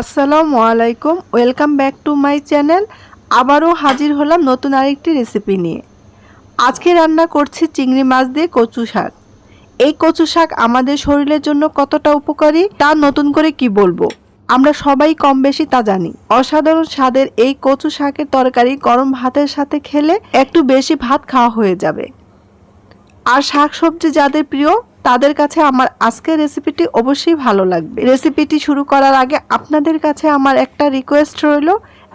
আসসালামু আলাইকুম, welcome back to my channel. আবারও হাজির হলাম নতুন আরেকটি রেসিপি নিয়ে। আজকে রান্না করছি চিংড়ি মাছ দিয়ে কচু শাক। এই কচু শাক আমাদের শরীরের জন্য কতটা উপকারী, তা নতুন করে কি বলব? আমরা সবাই কম বেশি তা জানি। অসাধারণ স্বাদের এই কচু শাকের তরকারি গরম ভাতের সাথে খেলে একটু বেশি ভাত খাওয়া হয়ে যাবে। আর শাকসবজি যাদের প্রিয় তাদের কাছে আমার আজকের রেসিপিটি অবশ্যই ভালো লাগবে। রেসিপিটি শুরু করার আগে আপনাদের কাছে আমার একটা রিকোয়েস্ট রইল,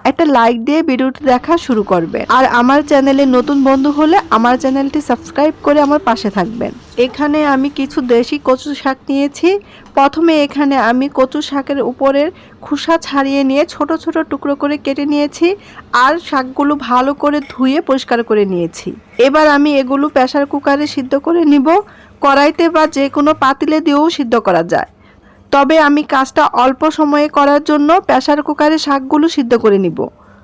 একটা লাইক দিয়ে ভিডিওটি দেখা শুরু করবেন। আর আমার চ্যানেলে নতুন বন্ধু হলে আমার চ্যানেলটি সাবস্ক্রাইব করে আমার পাশে থাকবেন। এখানে আমি কিছু দেশি কচু শাক নিয়েছি। প্রথমে এখানে আমি কচু শাকের উপরের খোসা ছাড়িয়ে নিয়ে ছোট ছোট টুকরো করে কেটে নিয়েছি আর শাকগুলো ভালো করে ধুয়ে পরিষ্কার করে নিয়েছি। এবার আমি এগুলো প্রেশার কুকারে সিদ্ধ করে নিব। কড়াইতে বা যে কোনো পাতিলে দিয়েও সিদ্ধ করা যায়। তবে আমি কাজটা অল্প সময়ে করার জন্য প্রেশার কুকারে শাকগুলো সিদ্ধ করে নিব।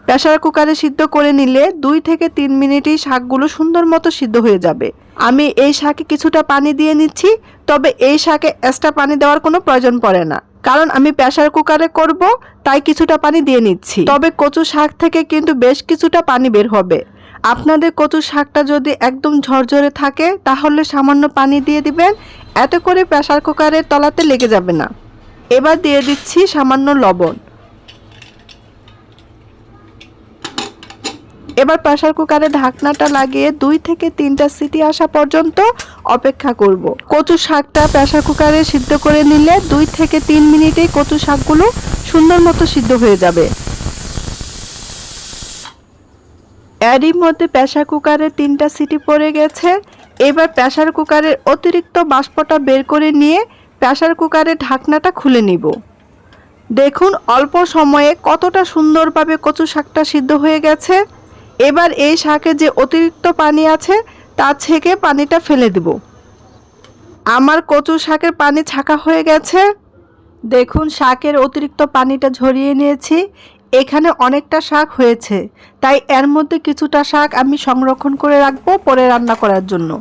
প্রেশার কুকারে সিদ্ধ করে নিলে দুই থেকে তিন মিনিটেই শাকগুলো সুন্দর মতো সিদ্ধ হয়ে যাবে। আমি এই শাকে কিছুটা পানি দিয়ে নিচ্ছি, তবে এই শাকে এক্সট্রা পানি দেওয়ার কোনো প্রয়োজন পড়ে না। কারণ আমি প্রেশার কুকারে করব, তাই কিছুটা পানি দিয়ে নিচ্ছি। তবে কচু শাক থেকে কিন্তু বেশ কিছুটা পানি বের হবে। আপনাদের কচু শাকটা যদি একদম ঝরঝরে থাকে, তাহলে সামান্য পানি দিয়ে দিবেন। এত করে প্রেসার কুকারের তলাতে লেগে যাবে না। এবার দিয়ে দিচ্ছি সামান্য লবণ। এবার প্রেসার কুকারে ঢাকনাটা লাগিয়ে দুই থেকে তিনটা সিটি আসা পর্যন্ত অপেক্ষা করব। কচু শাকটা প্রেসার কুকারে সিদ্ধ করে নিলে দুই থেকে তিন মিনিটেই কচু শাকগুলো সুন্দর মতো সিদ্ধ হয়ে যাবে। এরই মধ্যে প্রেসার কুকারে তিনটা সিটি পড়ে গেছে। এবার প্রেসার কুকারের অতিরিক্ত বাষ্পটা বের করে নিয়ে প্রেসার কুকারের ঢাকনাটা খুলে নিব। দেখুন, অল্প সময়ে কতটা সুন্দরভাবে কচু শাকটা সিদ্ধ হয়ে গেছে। এবার এই শাকে যে অতিরিক্ত পানি আছে, তা থেকে পানিটা ফেলে দেব। আমার কচু শাকের পানি ছাকা হয়ে গেছে। দেখুন, শাকের অতিরিক্ত পানিটা ঝরিয়ে নিয়েছি। এখানে অনেকটা শাক হয়েছে, তাই এর মধ্যে কিছুটা শাক আমি সংরক্ষণ করে রাখব পরে রান্না করার জন্য।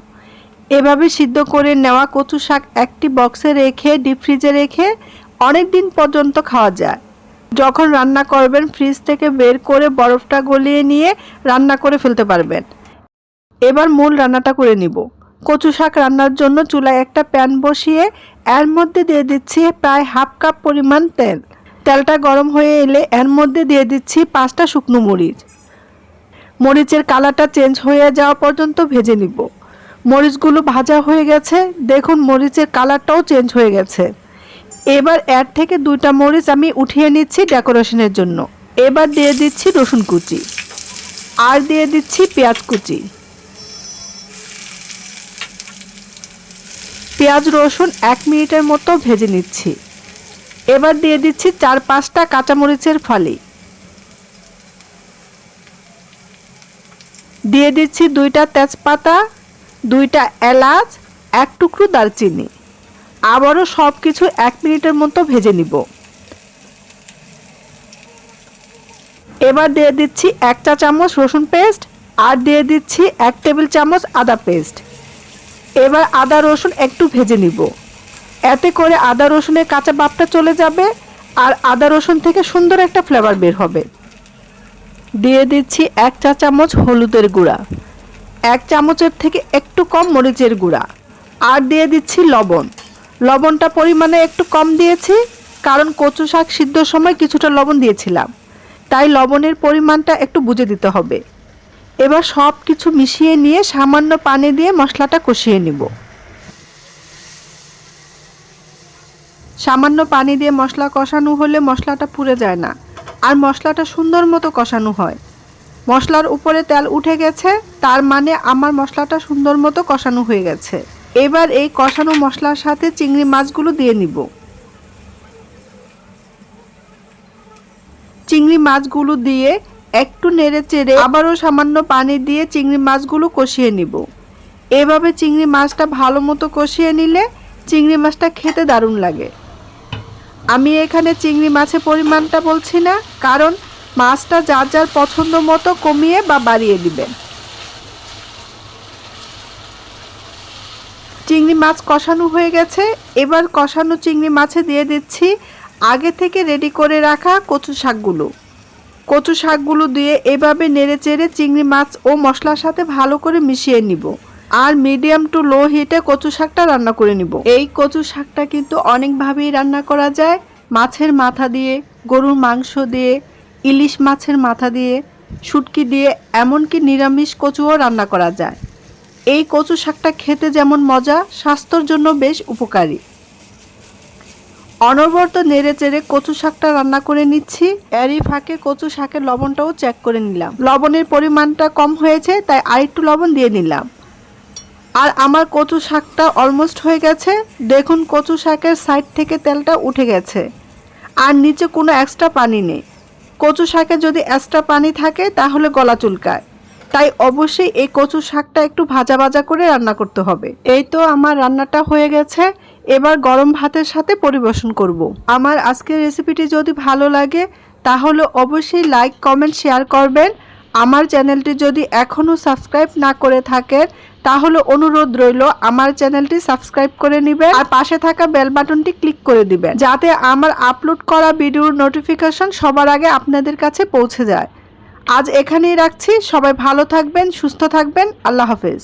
এভাবে সিদ্ধ করে নেওয়া কচু শাক একটি বক্সে রেখে, ডিপ ফ্রিজে রেখে অনেক দিন পর্যন্ত খাওয়া যায়। যখন রান্না করবেন, ফ্রিজ থেকে বের করে বরফটা গলিয়ে নিয়ে রান্না করে ফেলতে পারবেন। এবার মূল রান্নাটা করে নিব। কচু শাক রান্নার জন্য চুলায় একটা প্যান বসিয়ে, এর মধ্যে দিয়ে দিচ্ছি প্রায় হাফ কাপ পরিমাণ তেল। তেলটা গরম হয়ে এলে এর মধ্যে দিয়ে দিচ্ছি পাঁচটা শুকনো মরিচ। মরিচের কালারটা চেঞ্জ হয়ে যাওয়া পর্যন্ত ভেজে নিব। মরিচগুলো ভাজা হয়ে গেছে, দেখুন মরিচের কালারটাও চেঞ্জ হয়ে গেছে। এবার এর থেকে দুইটা মরিচ আমি উঠিয়ে নিচ্ছি ডেকোরেশনের জন্য। এবার দিয়ে দিচ্ছি রসুন কুচি আর দিয়ে দিচ্ছি পেঁয়াজ কুচি। পেঁয়াজ রসুন এক মিনিটের মতো ভেজে নিচ্ছি। এবার দিয়ে দিচ্ছি চার পাঁচটা কাঁচামরিচের ফালি। দিয়ে দিচ্ছি দুইটা তেজপাতা, দুইটা এলাচ, এক টুকরো দারচিনি। আবারও সব কিছু এক মিনিটের মতো ভেজে নিব। এবার দিয়ে দিচ্ছি এক চা চামচ রসুন পেস্ট আর দিয়ে দিচ্ছি এক টেবিল চামচ আদা পেস্ট। এবার আদা রসুন একটু ভেজে নিব। এতে করে আদা রসুনের কাঁচা বাপটা চলে যাবে আর আদা রসুন থেকে সুন্দর একটা ফ্লেভার বের হবে। দিয়ে দিচ্ছি এক চা চামচ হলুদের গুঁড়া, এক চামচের থেকে একটু কম মরিচের গুঁড়া আর দিয়ে দিচ্ছি লবণ। লবণটা পরিমাণে একটু কম দিয়েছি, কারণ কচু শাক সিদ্ধর সময় কিছুটা লবণ দিয়েছিলাম, তাই লবণের পরিমাণটা একটু বুঝে দিতে হবে। এবার সব কিছু মিশিয়ে নিয়ে সামান্য পানি দিয়ে মশলাটা কষিয়ে নিব। সামান্য পানি দিয়ে মশলা কষানো হলে মশলাটা পুড়ে যায় না। আর মশলাটা সুন্দর মতো কষানো হয়। মশলার উপরে তেল উঠে গেছে, তার মানে আমার মশলাটা সুন্দর মতো কষানো হয়ে গেছে। এবার এই কষানো মশলার সাথে চিংড়ি মাছগুলো দিয়ে নিব। চিংড়ি মাছগুলো দিয়ে একটু নেড়ে চেড়ে আবারও সামান্য পানি দিয়ে চিংড়ি মাছগুলো কষিয়ে নিব। এভাবে চিংড়ি মাছটা ভালো মতো কষিয়ে নিলে চিংড়ি মাছটা খেতে দারুণ লাগে। আমি এখানে চিংড়ি মাছের পরিমাণটা বলছি না, কারণ মাছটা যার যার পছন্দ মতো কমিয়ে বা বাড়িয়ে দিবেন। চিংড়ি মাছ কষানো হয়ে গেছে, এবার কষানো চিংড়ি মাছে দিয়ে দিচ্ছি আগে থেকে রেডি করে রাখা কচু শাকগুলো। কচু শাকগুলো দিয়ে এভাবে নেড়ে চেড়ে চিংড়ি মাছ ও মশলার সাথে ভালো করে মিশিয়ে নিব। আর মিডিয়াম টু লো হিটে কচু শাকটা রান্না করে নিব। এই কচু শাকটা কিন্তু অনেকভাবেই রান্না করা যায়। মাছের মাথা দিয়ে, গরুর মাংস দিয়ে, ইলিশ মাছের মাথা দিয়ে, শুটকি দিয়ে, এমনকি নিরামিষ কচুও রান্না করা যায়। এই কচু শাকটা খেতে যেমন মজা, স্বাস্থ্যর জন্য বেশ উপকারী। অনবরত নেড়ে চেড়ে কচু শাকটা রান্না করে নিচ্ছি। এরই ফাঁকে কচু শাকের লবণটাও চেক করে নিলাম। লবণের পরিমাণটা কম হয়েছে, তাই আরেকটু লবণ দিয়ে নিলাম। আর আমার কচু শাকটা অলমোস্ট হয়ে গেছে। দেখুন, কচু শাকের সাইড থেকে তেলটা উঠে গেছে। আর নিচে কোনো এক্সট্রা পানি নেই। কচু শাকে যদি এক্সট্রা পানি থাকে, তাহলে গলা চুলকায়। তাই অবশ্যই এই কচু শাকটা একটু ভাজা ভাজা করে রান্না করতে হবে। এই তো আমার রান্নাটা হয়ে গেছে। এবার গরম ভাতের সাথে পরিবেশন করব। আমার আজকের রেসিপিটি যদি ভালো লাগে, তাহলে অবশ্যই লাইক কমেন্ট শেয়ার করবেন। আমার চ্যানেলটি যদি এখনও সাবস্ক্রাইব না করে থাকেন তাহলে অনুরোধ রইল, আমার চ্যানেলটি সাবস্ক্রাইব করে নিবে আর পাশে থাকা বেল বাটনটি ক্লিক করে দিবেন, যাতে আমার আপলোড করা ভিডিওর নোটিফিকেশন সবার আগে আপনাদের কাছে পৌঁছে যায়। আজ এখানেই রাখছি, সবাই ভালো থাকবেন, সুস্থ থাকবেন, আল্লাহ হাফেজ।